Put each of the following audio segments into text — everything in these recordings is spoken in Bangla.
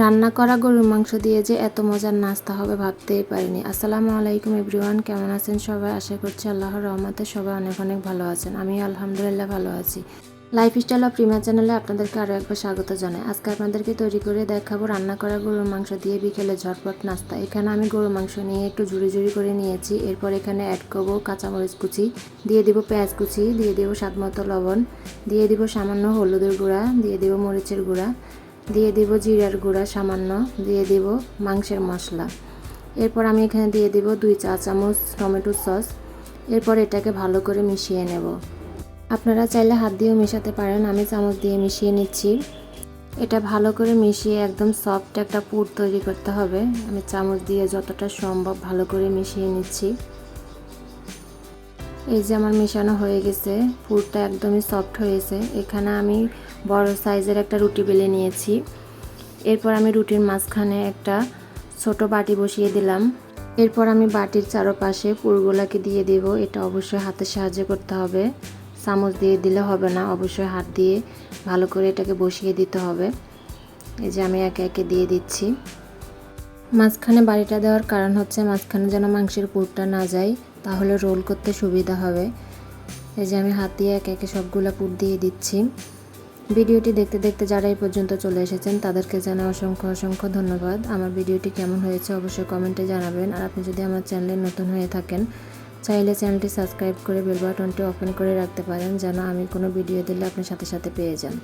রান্না করা গরুর মাংস দিয়ে যে এত মজার নাস্তা হবে ভাবতেই পারিনি। আসসালামু আলাইকুম এভরিওয়ান, কেমন আছেন সবাই? আশা করছি আল্লাহর রহমতে সবাই অনেক অনেক ভালো আছেন। আমি আলহামদুলিল্লাহ ভালো আছি। লাইফ স্টাইল অফ প্রিমিয়ার চ্যানেলে আপনাদেরকে আরও একবার স্বাগত জানাই। আজকে আপনাদেরকে তৈরি করে দেখাবো রান্না করা গরুর মাংস দিয়ে বিকেলে ঝটপট নাস্তা। এখানে আমি গরুর মাংস নিয়ে একটু জুড়ি জুড়ি করে নিয়েছি। এরপর এখানে অ্যাড করব কাঁচামরিচ কুচি, দিয়ে দিব পেঁয়াজ কুচি, দিয়ে দিব স্বাদ মতো লবণ, দিয়ে দিব সামান্য হলুদের গুঁড়া, দিয়ে দিব মরিচের গুঁড়া দিয়ে দিব জিরার গুঁড়া সামান্য, দিয়ে দিব মাংসের মশলা। এরপর আমি এখানে দিয়ে দিব দুই চা চামচ টমেটো সস। এরপর এটাকে ভালো করে মিশিয়ে নেব। আপনারা চাইলে হাত দিয়েও মেশাতে পারেন, আমি চামচ দিয়ে মিশিয়ে নিচ্ছি। এটা ভালো করে মিশিয়ে একদম সফট একটা পুর তৈরি করতে হবে। আমি চামচ দিয়ে যতটা সম্ভব ভালো করে মিশিয়ে নিচ্ছি। এই যে আমার মেশানো হয়ে গেছে, পুরটা একদমই সফট হয়েছে। এখানে আমি বড় সাইজের একটা রুটি বেলে নিয়েছি। এরপর আমি রুটির মাঝখানে একটা ছোট বাটি বসিয়ে দিলাম। এরপর আমি বাটির চারপাশে পুরগুলাকে দিয়ে দেব। এটা অবশ্যই হাতের সাহায্যে করতে হবে। চামচ দিয়ে দিলে হবে না, অবশ্যই হাত দিয়ে ভালো করে এটাকে বসিয়ে দিতে হবে। এই যে আমি একে একে দিয়ে দিচ্ছি। মাঝখানে বাড়িটা দেওয়ার কারণ হচ্ছে মাঝখানে যেন মাংসের পুরটা না যায়। তাহলে রোল করতে সুবিধা হবে। এই যে আমি হাত দিয়ে একে একে সবগুলো পুর দিয়ে দিচ্ছি। ভিডিওটি দেখতে দেখতে যারা এই পর্যন্ত চলে এসেছেন, তাদেরকে জানা অসংখ্য অসংখ্য ধন্যবাদ। আমার ভিডিওটি কেমন হয়েছে অবশ্যই কমেন্টে জানাবেন। আর আপনি যদি আমার চ্যানেলে নতুন হয়ে থাকেন, চাইলে চ্যানেলটি সাবস্ক্রাইব করে বেল বাটনটি ওপেন করে রাখতে পারেন, যেন আমি কোনো ভিডিও দিলে আপনি সাথে সাথে পেয়ে যান।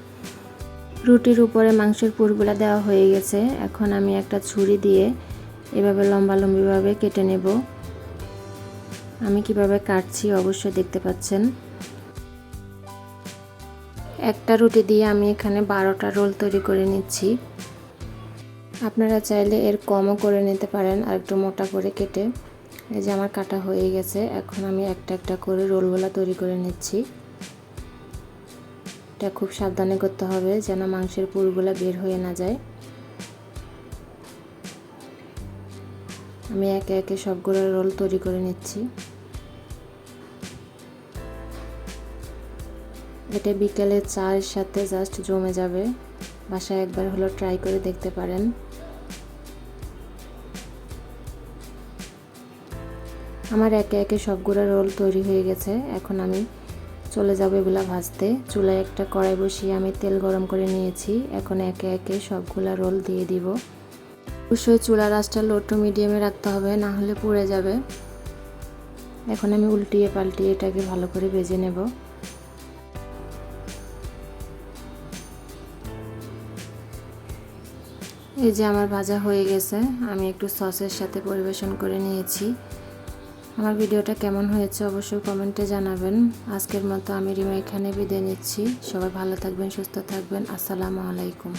রুটির উপরে মাংসের পুরগুলো দেওয়া হয়ে গেছে। এখন আমি একটা ছুরি দিয়ে এভাবে লম্বা লম্বিভাবে কেটে নেব। আমি কীভাবে কাটছি অবশ্যই দেখতে পাচ্ছেন। একটা রুটি দিয়ে আমি এখানে বারোটা রোল তৈরি করে নিচ্ছি। আপনারা চাইলে এর কমও করে নিতে পারেন আর একটু মোটা করে কেটে। এই যে আমার কাটা হয়ে গেছে, এখন আমি একটা একটা করে রোলগুলো তৈরি করে নিচ্ছি। এটা খুব সাবধানে করতে হবে যেন মাংসের পুরগুলো বের হয়ে না যায়। আমি একে একে সবগুলো রোল তৈরি করে নিচ্ছি। এটা বিকেলে চায়ের সাথে জাস্ট জমে যাবে। বাসায় একবার হলো ট্রাই করে দেখতে পারেন। আমার একে একে সবগুলো রোল তৈরি হয়ে গেছে। এখন আমি চলে যাব এগুলা ভাজতে। চুলায় একটা কড়াই বসিয়ে আমি তেল গরম করে নিয়েছি। এখন একে একে সবগুলা রোল দিয়ে দিব। অবশ্যই চুলার আঁচটা লো টু মিডিয়ামে রাখতে হবে, না হলে পুড়ে যাবে। এখন আমি উল্টিয়ে পাল্টিয়ে এটাকে ভালো করে ভেজে নেব। এই যে আমার ভাজা হয়ে গেছে, আমি একটু সসের সাথে পরিবেশন করে নিয়েছি। আমার ভিডিওটা কেমন হয়েছে অবশ্যই কমেন্টে জানাবেন। আজকের মতো আমি রিমা এখানে বিদায় নিচ্ছি। সবাই ভালো থাকবেন, সুস্থ থাকবেন। আসসালামু আলাইকুম।